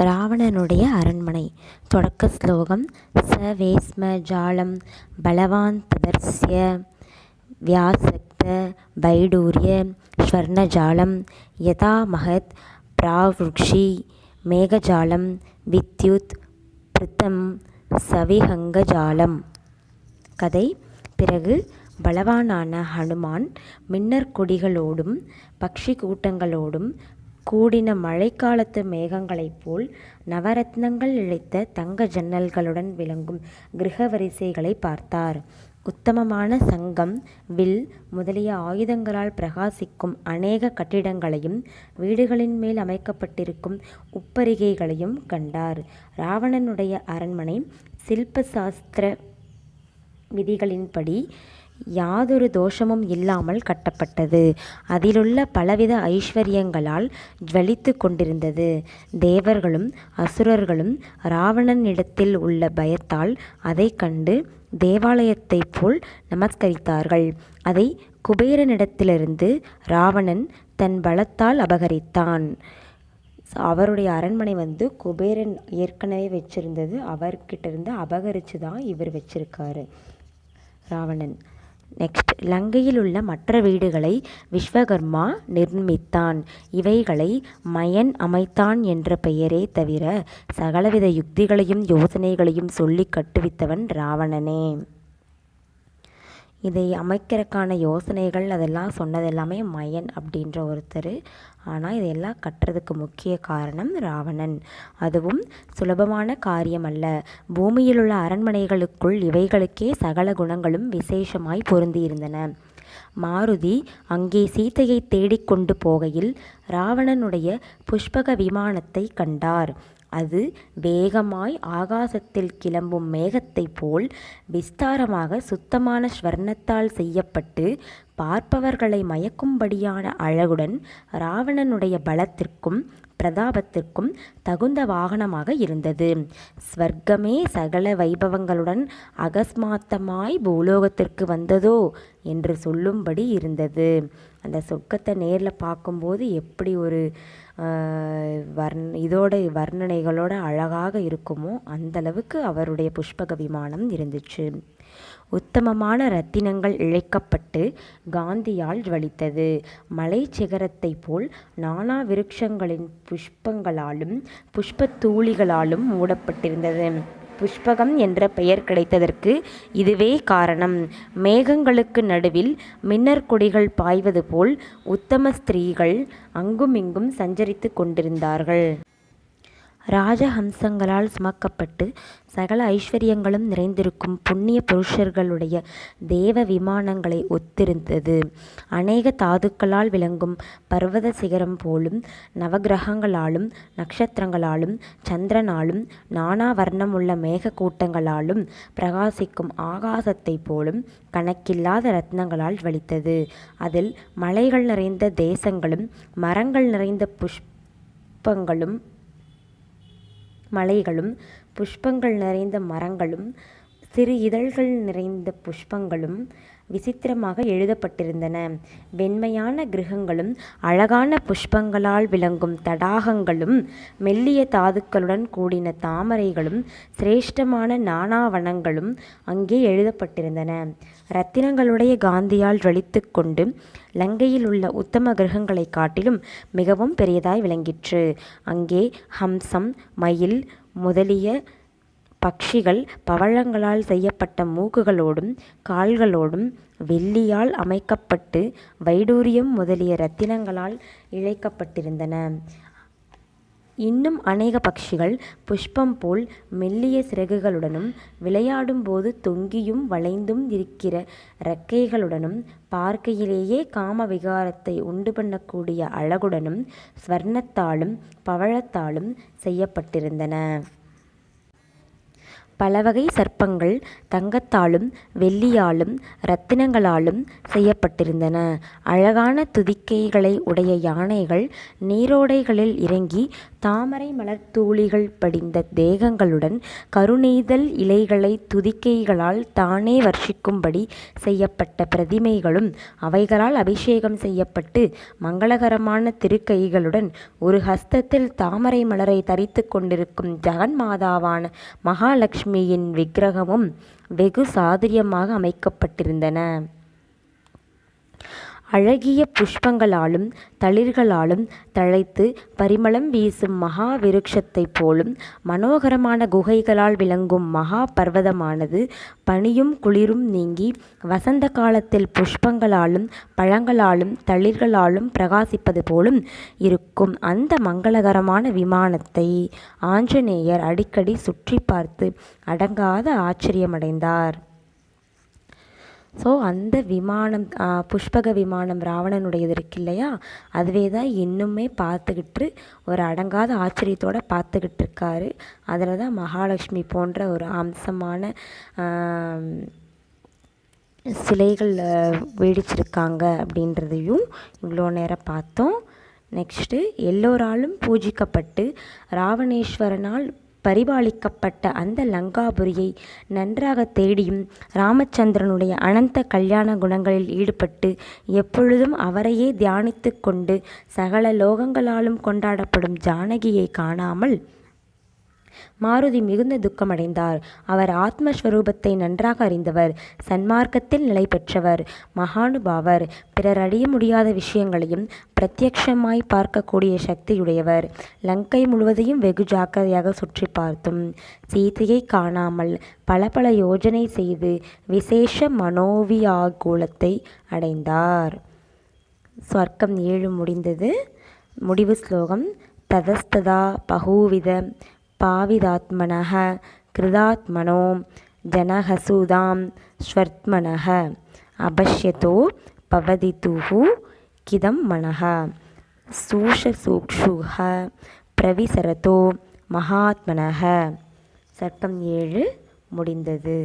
ராவணனுடைய அரண்மனை. தொடக்க ஸ்லோகம். ச வேஸ்ம ஜாலம். பலவான் ததர்ஸ்ய வியாசக்த வைடூரிய. ஸ்வர்ணஜாலம். யதா மகத் பிராவ்ருக்ஷி மேகஜாலம். வித்யுத் பிருத்தம். சவிஹங்கஜாலம். கதை. பிறகு பலவானான ஹனுமான் மின்னர் கொடிகளோடும் பக்ஷி கூட்டங்களோடும் கூடின மழைக்காலத்து மேகங்களைப் போல் நவரத்னங்கள் இழைத்த தங்க ஜன்னல்களுடன் விளங்கும் கிரக வரிசைகளை பார்த்தார். உத்தமமான சங்கம் வில் முதலிய ஆயுதங்களால் பிரகாசிக்கும் அநேக கட்டிடங்களையும் வீடுகளின் மேல் அமைக்கப்பட்டிருக்கும் உப்பரிகைகளையும் கண்டார். ராவணனுடைய அரண்மனை சில்ப சாஸ்திர விதிகளின்படி யாதொரு தோஷமும் இல்லாமல் கட்டப்பட்டது. அதிலுள்ள பலவித ஐஸ்வர்யங்களால் ஜுவலித்து கொண்டிருந்தது. தேவர்களும் அசுரர்களும் ராவணனிடத்தில் உள்ள பயத்தால் அதை கண்டு தேவாலயத்தைப் போல் நமஸ்கரித்தார்கள். அதை குபேரனிடத்திலிருந்து ராவணன் தன் பலத்தால் அபகரித்தான். அவருடைய அரண்மனை வந்து குபேரன் ஏற்கனவே வச்சிருந்தது. அவர்கிட்ட இருந்து அபகரித்து தான் இவர் வச்சிருக்காரு ராவணன். நெக்ஸ்ட் லங்கையில் உள்ள மற்ற வீடுகளை விஸ்வகர்மா நிர்மித்தான். இவைகளை மயன் அமைத்தான் என்ற பெயரே தவிர சகலவித யுக்திகளையும் யோசனைகளையும் சொல்லி கட்டுவித்தவன் ராவணனே. இதை அமைக்கிறதுக்கான யோசனைகள் அதெல்லாம் சொன்னது எல்லாமே மயன் அப்படின்ற ஒருத்தர். ஆனால் இதெல்லாம் கட்டுறதுக்கு முக்கிய காரணம் ராவணன். அதுவும் சுலபமான காரியம் அல்ல பூமியில் உள்ள அரண்மனைகளுக்குள் இவைகளுக்கே சகல குணங்களும் விசேஷமாய் பொருந்தியிருந்தன. மாருதி அங்கே சீத்தையை தேடிக்கொண்டு போகையில் ராவணனுடைய புஷ்பக விமானத்தை கண்டார். அது வேகமாய் ஆகாசத்தில் கிளம்பும் மேகத்தைப் போல் விஸ்தாரமாக சுத்தமான ஸ்வர்ணத்தால் செய்யப்பட்டு பார்ப்பவர்களை மயக்கும்படியான அழகுடன் ராவணனுடைய பலத்திற்கும் பிரதாபத்திற்கும் தகுந்த வாகனமாக இருந்தது. ஸ்வர்க்கமே சகல வைபவங்களுடன் அகஸ்மாத்தமாய் பூலோகத்திற்கு வந்ததோ என்று சொல்லும்படி இருந்தது. அந்த சொர்க்கத்தை நேரில் பார்க்கும்போது எப்படி ஒரு வர்ண இதோட வர்ணனைகளோட அழகாக இருக்குமோ அந்தளவுக்கு அவருடைய புஷ்பக விமானம் இருந்துச்சு. உத்தமமான ரத்தினங்கள் இழைக்கப்பட்டு காந்தியால் ஜுவலித்தது மலை சிகரத்தைப் போல் நானா விருட்சங்களின் புஷ்பங்களாலும் புஷ்பத்தூளிகளாலும் மூடப்பட்டிருந்தது. புஷ்பகம் என்ற பெயர் கிடைத்ததற்கு இதுவே காரணம். மேகங்களுக்கு நடுவில் மின்னற்கொடிகள் பாய்வது போல் உத்தம ஸ்திரீகள் அங்குமிங்கும் சஞ்சரித்து கொண்டிருந்தார்கள். ராஜஹம்சங்களால் சுமக்கப்பட்டு சகல ஐஸ்வர்யங்களும் நிறைந்திருக்கும் புண்ணிய புருஷர்களுடைய தேவ விமானங்களை ஒத்திருந்தது. அநேக தாதுக்களால் விளங்கும் பர்வத சிகரம் போலும் நவகிரகங்களாலும் நட்சத்திரங்களாலும் சந்திரனாலும் நானா வர்ணமுள்ள மேக கூட்டங்களாலும் பிரகாசிக்கும் ஆகாசத்தைப் போலும் கணக்கில்லாத ரத்னங்களால் வலித்தது. அதில் மலைகள் நிறைந்த தேசங்களும் மரங்கள் நிறைந்த புஷ்பங்களும் மலைகளும் புஷ்பங்கள் நிறைந்த மரங்களும் சிறு இதழ்கள் நிறைந்த புஷ்பங்களும் விசித்திரமாக எழுதப்பட்டிருந்தன. வெண்மையான கிரகங்களும் அழகான புஷ்பங்களால் விளங்கும் தடாகங்களும் மெல்லிய தாதுக்களுடன் கூடின தாமரைகளும் சிரேஷ்டமான நானாவனங்களும் அங்கே எழுதப்பட்டிருந்தன. இரத்தினங்களுடைய காந்தியால் ஜொலித்து கொண்டு லங்கையில் உள்ள உத்தம கிரகங்களை காட்டிலும் மிகவும் பெரியதாய் விளங்கிற்று. அங்கே ஹம்சம் மயில் முதலிய பக்ஷிகள் பவழங்களால் செய்யப்பட்ட மூக்குகளோடும் கால்களோடும் வெள்ளியால் அமைக்கப்பட்டு வைடூரியம் முதலிய இரத்தினங்களால் இழைக்கப்பட்டிருந்தன இன்னும் அநேக பக்ஷிகள் புஷ்பம் போல் மெல்லிய சிறகுகளுடனும் விளையாடும்போது தொங்கியும் வளைந்தும் இருக்கிற இறக்கைகளுடனும் பார்க்கையிலேயே காம விகாரத்தை உண்டு பண்ணக்கூடிய அழகுடனும் ஸ்வர்ணத்தாலும் பவழத்தாலும் செய்யப்பட்டிருந்தன. பலவகை சர்ப்பங்கள் தங்கத்தாலும் வெள்ளியாலும் இரத்தினங்களாலும் செய்யப்பட்டிருந்தன. அழகான துதிக்கைகளை உடைய யானைகள் நீரோடைகளில் இறங்கி தாமரை மலர்த் தூளிகள் படிந்த தேகங்களுடன் கருநெய்தல் இலைகளைத் துதிக்கைகளால் தானே வர்ஷிக்கும்படி செய்யப்பட்ட பிரதிமைகளும் அவைகளால் அபிஷேகம் செய்யப்பட்டு மங்களகரமான திருக்கைகளுடன் ஒரு ஹஸ்தத்தில் தாமரை மலரைத் தரித்துக் கொண்டிருக்கும் ஜகன்மாதாவான மகாலக்ஷ்மியின் விக்கிரகமும் வெகு சாதுரியமாக அமைக்கப்பட்டிருந்தன. அழகிய புஷ்பங்களாலும் தளிர்களாலும் தழைத்து பரிமளம் வீசும் மகா விருட்சத்தைப் போலும் மனோகரமான குகைகளால் விளங்கும் மகா பர்வதமானது பனியும் குளிரும் நீங்கி வசந்த காலத்தில் புஷ்பங்களாலும் பழங்களாலும் தளிர்களாலும் பிரகாசிப்பது போலும் இருக்கும் அந்த மங்களகரமான விமானத்தை ஆஞ்சநேயர் அடிக்கடி சுற்றி பார்த்து அடங்காத ஆச்சரியமடைந்தார். ஸோ அந்த விமானம் புஷ்பக விமானம் ராவணனுடையது இருக்கில்லையா அதுவே தான் இன்னுமே பார்த்துக்கிட்டு ஒரு அடங்காத ஆச்சரியத்தோடு பார்த்துக்கிட்டு இருக்காரு. அதில் தான் மகாலட்சுமி போன்ற ஒரு அம்சமான சிலைகள் வேடிச்சிருக்காங்க அப்படின்றதையும் இவ்வளோ நேரம் பார்த்தோம். நெக்ஸ்ட்டு எல்லோராலும் பூஜிக்கப்பட்டு ராவணேஸ்வரனால் பரிபாலிக்கப்பட்ட அந்த லங்காபுரியை நன்றாக தேடியும் ராமச்சந்திரனுடைய அனந்த கல்யாண குணங்களில் ஈடுபட்டு எப்பொழுதும் அவரையே தியானித்து கொண்டு சகல லோகங்களாலும் கொண்டாடப்படும் ஜானகியை காணாமல் மாருதி மிகுந்த துக்கமடைந்தார். அவர் ஆத்ம ஸ்வரூபத்தை நன்றாக அறிந்தவர். சன்மார்க்கத்தில் நிலை பெற்றவர். மகானுபாவர். பிறர் அடைய முடியாத விஷயங்களையும் பிரத்யக்ஷமாய் பார்க்கக்கூடிய சக்தியுடையவர். லங்கை முழுவதையும் வெகு ஜாக்கிரதையாக சுற்றிப் பார்த்தும் சீதையை காணாமல் பல பல யோஜனை செய்து விசேஷ மனோவியாகுலத்தை அடைந்தார். ஸ்வர்க்கம் ஏழு முடிந்தது. முடிவு ஸ்லோகம் ததஸ்ததா பகூவித பாவிதாத்மனக கிருதாத்மனோ ஜனஹசூதாம் ஸ்வர்த்மனக அபஷ்யதோ பவதித்துஹு கிதம் மனக சூஷசூக்ஷுக பிரவிசரதோ மகாத்மனக சர்க்கம் ஏழு முடிந்தது.